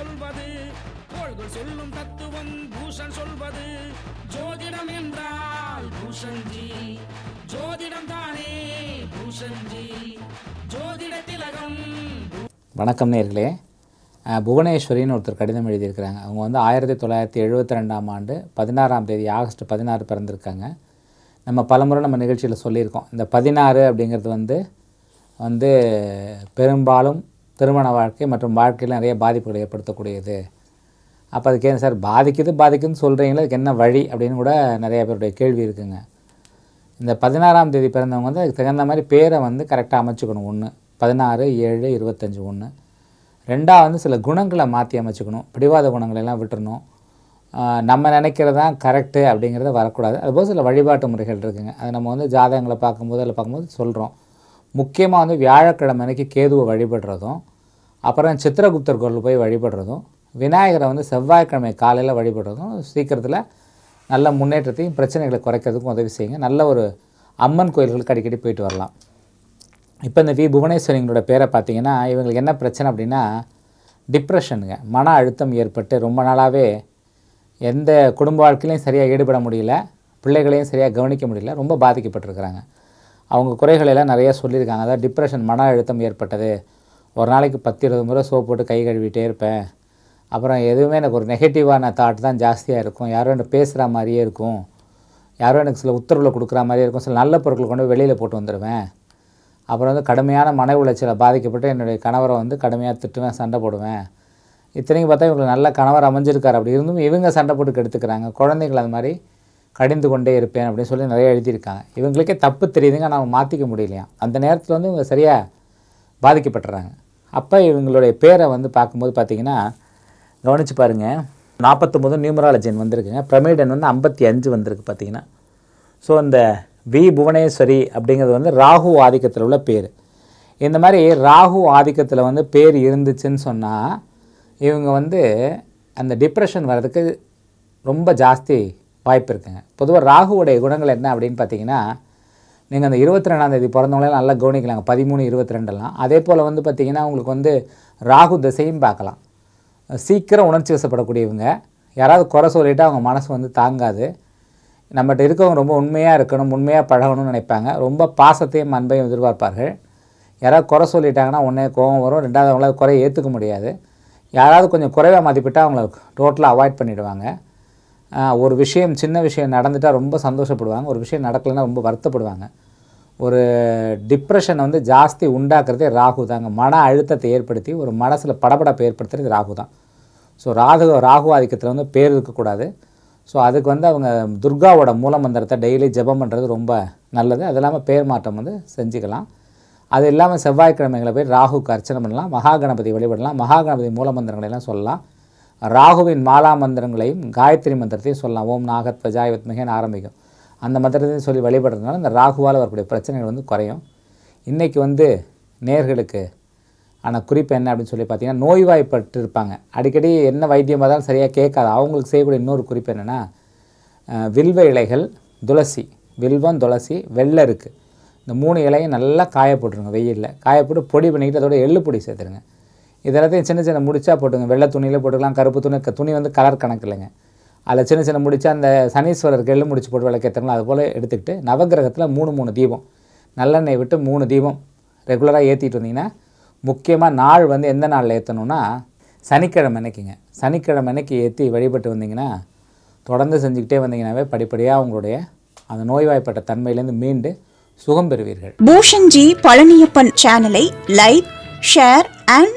சொல்வது. கோள்கள் சொல்லும் தத்துவம் பூஷன் சொல்வது. ஜோதிடம் என்றால் பூஷன்ஜி. ஜோதிடம் தானே பூஷன்ஜி. ஜோதிட திலகம் வணக்கம் நேர்களே. புவனேஸ்வரின்னு ஒருத்தர் கடிதம் எழுதியிருக்கிறாங்க. அவங்க வந்து ஆயிரத்தி தொள்ளாயிரத்தி எழுபத்தி ரெண்டாம் ஆண்டு பதினாறாம் தேதி ஆகஸ்ட் பதினாறு பிறந்திருக்காங்க. நம்ம பலமுறை நம்ம நிகழ்ச்சியில் சொல்லியிருக்கோம். இந்த பதினாறு அப்படிங்கிறது வந்து வந்து பெரும்பாலும் திருமண வாழ்க்கை மற்றும் வாழ்க்கையில் நிறைய பாதிப்புகளை ஏற்படுத்தக்கூடியது. அப்போ அதுக்கு ஏன் சார்? பாதிக்குது பாதிக்குதுன்னு சொல்கிறீங்களா அதுக்கு என்ன வழி அப்படின்னு கூட நிறைய பேருடைய கேள்வி இருக்குங்க. இந்த பதினாறாம் தேதி பிறந்தவங்க வந்து அதுக்கு தகுந்த மாதிரி பேரை வந்து கரெக்டாக அமைச்சுக்கணும். ஒன்று பதினாறு ஏழு இருபத்தஞ்சி ஒன்று ரெண்டாவது வந்து சில குணங்களை மாற்றி அமைச்சுக்கணும். பிடிவாத குணங்களை எல்லாம் விட்டுறணும். நம்ம நினைக்கிறது தான் கரெக்டு அப்படிங்கிறத வரக்கூடாது. அதுபோல் சில வழிபாட்டு முறைகள் இருக்குங்க. அது நம்ம வந்து ஜாதகங்களை பார்க்கும்போது அதில் பார்க்கும்போது சொல்கிறோம் முக்கியமாக வந்து வியாழக்கிழமை அன்றைக்கி கேதுவை வழிபடுறதும் அப்புறம் சித்திரகுப்தர் கோயில் போய் வழிபடுறதும் விநாயகரை வந்து செவ்வாய்க்கிழமை காலையில் வழிபடுறதும் சீக்கிரத்தில் நல்ல முன்னேற்றத்தையும் பிரச்சனைகளை குறைக்கிறதுக்கும் உதவி செய்யுங்க. நல்ல ஒரு அம்மன் கோயில்களுக்கு அடிக்கடி போயிட்டு வரலாம். இப்போ இந்த வி. புவனேஸ்வரிங்களோட பேரை பார்த்தீங்கன்னா இவங்களுக்கு என்ன பிரச்சனை அப்படின்னா டிப்ரெஷனுங்க. மன அழுத்தம் ஏற்பட்டு ரொம்ப நாளாகவே எந்த குடும்ப வாழ்க்கையிலையும் சரியாக ஈடுபட முடியல பிள்ளைகளையும் சரியாக கவனிக்க முடியல ரொம்ப பாதிக்கப்பட்டிருக்கிறாங்க. அவங்க குறைகளை எல்லாம் நிறைய சொல்லியிருக்காங்க. அதாவது டிப்ரெஷன் மன அழுத்தம் ஏற்பட்டது. ஒரு நாளைக்கு பத்து இருபது முறை சோப் போட்டு கை கழுவிட்டே இருப்பேன். அப்புறம் எதுவுமே எனக்கு ஒரு நெகட்டிவான தாட் தான் ஜாஸ்தியாக இருக்கும். யாரும் என்ன பேசுகிற மாதிரியே இருக்கும். யாரும் எனக்கு சில உத்தரவில் கொடுக்குற மாதிரியே இருக்கும். சில நல்ல பொருட்களை கொண்டு வெளியில் போட்டு வந்துடுவேன் அப்புறம் வந்து கடுமையான மன உளைச்சலை பாதிக்கப்பட்டு என்னுடைய கணவரை வந்து கடுமையாக திட்டுவேன் சண்டை போடுவேன். இத்தனைக்கும் பார்த்தா இவங்களுக்கு நல்ல கணவர் அமைஞ்சிருக்கார். அப்படி இருந்தும் இவங்க சண்டை போட்டு எடுத்துக்கிறாங்க குழந்தைகள் அது மாதிரி கடிந்து கொண்டே இருப்பேன் அப்படின்னு சொல்லி நிறைய எழுதியிருக்காங்க. இவங்களுக்கே தப்பு தெரியுதுங்க ஆனால் மாற்றிக்க முடியலையா? அந்த நேரத்தில் வந்து இவங்க சரியாக பாதிக்கப்பட்டுறாங்க. அப்போ இவங்களுடைய பேரை வந்து பார்க்கும்போது பார்த்தீங்கன்னா கவனித்து பாருங்கள் நாற்பத்தொம்போது நியூமராலஜின் வந்திருக்குங்க. பிரமிடன் வந்து ஐம்பத்தி அஞ்சு வந்திருக்கு பார்த்தீங்கன்னா ஸோ இந்த வி புவனேஸ்வரி அப்படிங்கிறது வந்து ராகு ஆதிக்கத்தில் உள்ள பேர். இந்த மாதிரி ராகு ஆதிக்கத்தில் வந்து பேர் இருந்துச்சுன்னு சொன்னால் இவங்க வந்து அந்த டிப்ரெஷன் வர்றதுக்கு ரொம்ப ஜாஸ்தி வாய்ப்பு இருக்குங்க. பொதுவாக ராகுவோடைய குணங்கள் என்ன அப்படின்னு பார்த்தீங்கன்னா நீங்கள் அந்த இருபத்தி ரெண்டாந்தேதி பிறந்தவங்களே நல்லா கவனிக்கலாங்க. பதிமூணு இருபத்தி ரெண்டெல்லாம் அதே போல் வந்து பார்த்தீங்கன்னா உங்களுக்கு வந்து ராகு திசையும் பார்க்கலாம். சீக்கிரம் உணர்ச்சி வசப்படக்கூடியவங்க. யாராவது குறை சொல்லிவிட்டு அவங்க மனசு வந்து தாங்காது. நம்மகிட்ட இருக்கவங்க ரொம்ப உண்மையாக இருக்கணும் உண்மையாக பழகணும்னு நினைப்பாங்க. ரொம்ப பாசத்தையும் அன்பையும் எதிர்பார்ப்பார்கள். யாராவது குறை சொல்லிட்டாங்கன்னா ஒன்றே கோபம் வரும். ரெண்டாவது அவங்களால குறைய ஏற்றுக்க முடியாது. யாராவது கொஞ்சம் குறைவாக மதிப்பிட்டால் அவங்கள டோட்டலாக அவாய்ட் பண்ணிவிடுவாங்க ஒரு விஷயம் சின்ன விஷயம் நடந்துட்டால் ரொம்ப சந்தோஷப்படுவாங்க. ஒரு விஷயம் நடக்கலைன்னா ரொம்ப வருத்தப்படுவாங்க. ஒரு டிப்ரெஷனை வந்து ஜாஸ்தி உண்டாக்குறதே ராகு தாங்க. மன அழுத்தத்தை ஏற்படுத்தி ஒரு மனசில் படபடப்பை ஏற்படுத்துறது ராகு தான். ஸோ ராகு ராகு ஆதிக்கத்தில் வந்து பேர் இருக்கக்கூடாது. ஸோ அதுக்கு வந்து அவங்க துர்காவோட மூல மந்திரத்தை டெய்லி ஜெபம் பண்ணுறது ரொம்ப நல்லது. அது இல்லாமல் பேர் மாற்றம் வந்து செஞ்சுக்கலாம். அது இல்லாமல் செவ்வாய்க்கிழமைகளை போய் ராகுக்கு அர்ச்சனை பண்ணலாம். மகா கணபதி வழிபடலாம். மகா கணபதி மூல எல்லாம் சொல்லலாம். ராகுவின் மாலா மந்திரங்களையும் காயத்ரி மந்திரத்தையும் சொல்லலாம். ஓம் நாகத்வஜாய் வித்மகேன்னு ஆரம்பிக்கும். அந்த மந்திரத்தையும் சொல்லி வழிபடுறதுனால இந்த ராகுவால் வரக்கூடிய பிரச்சனைகள் வந்து குறையும். இன்றைக்கி வந்து நேர்களுக்கு ஆனால் குறிப்பு என்ன அப்படின்னு சொல்லி பார்த்தீங்கன்னா நோய்வாய்ப்பட்டு இருப்பாங்க அடிக்கடி என்ன வைத்தியம் பார்த்தாலும் சரியாக கேட்காது. அவங்களுக்கு செய்யக்கூடிய இன்னொரு குறிப்பு என்னென்னா வில்வ இலைகள் துளசி வில்வம் துளசி வெள்ளை இருக்குது இந்த மூணு இலையும் நல்லா காய போட்டுருங்க வெயிலில். காய போட்டு பொடி பண்ணிக்கிட்டு அதோட எள்ளு பொடி சேர்த்துருங்க. இதெல்லாத்தையும் சின்ன சின்ன முடிச்சா போட்டுங்க. வெள்ளை துணியில் போட்டுக்கலாம் கருப்பு துணி துணி வந்து கலர் கணக்கு இல்லைங்க. அதில் சின்ன சின்ன முடிச்சா அந்த சனீஸ்வரருக்கு கெள்ளு முடிச்சு போட்டு விளக்கேற்றணும் அது போல் எடுத்துக்கிட்டு நவக்கிரகத்தில் மூணு மூணு தீபம். நல்லெண்ணெய் விட்டு மூணு தீபம் ரெகுலராக ஏற்றிட்டு வந்தீங்கன்னா முக்கியமாக நாள் வந்து எந்த நாளில் ஏற்றணும்னா சனிக்கிழமை அன்னைக்குங்க. சனிக்கிழமை அன்னைக்கு ஏற்றி வழிபட்டு வந்தீங்கன்னா தொடர்ந்து செஞ்சுக்கிட்டே வந்தீங்கன்னாவே படிப்படியாக உங்களுடைய அந்த நோய்வாய்ப்பட்ட தன்மையிலேருந்து மீண்டு சுகம் பெறுவீர்கள். பூஷன்ஜி பழனியப்பன் சேனலை லைக் ஷேர் அண்ட்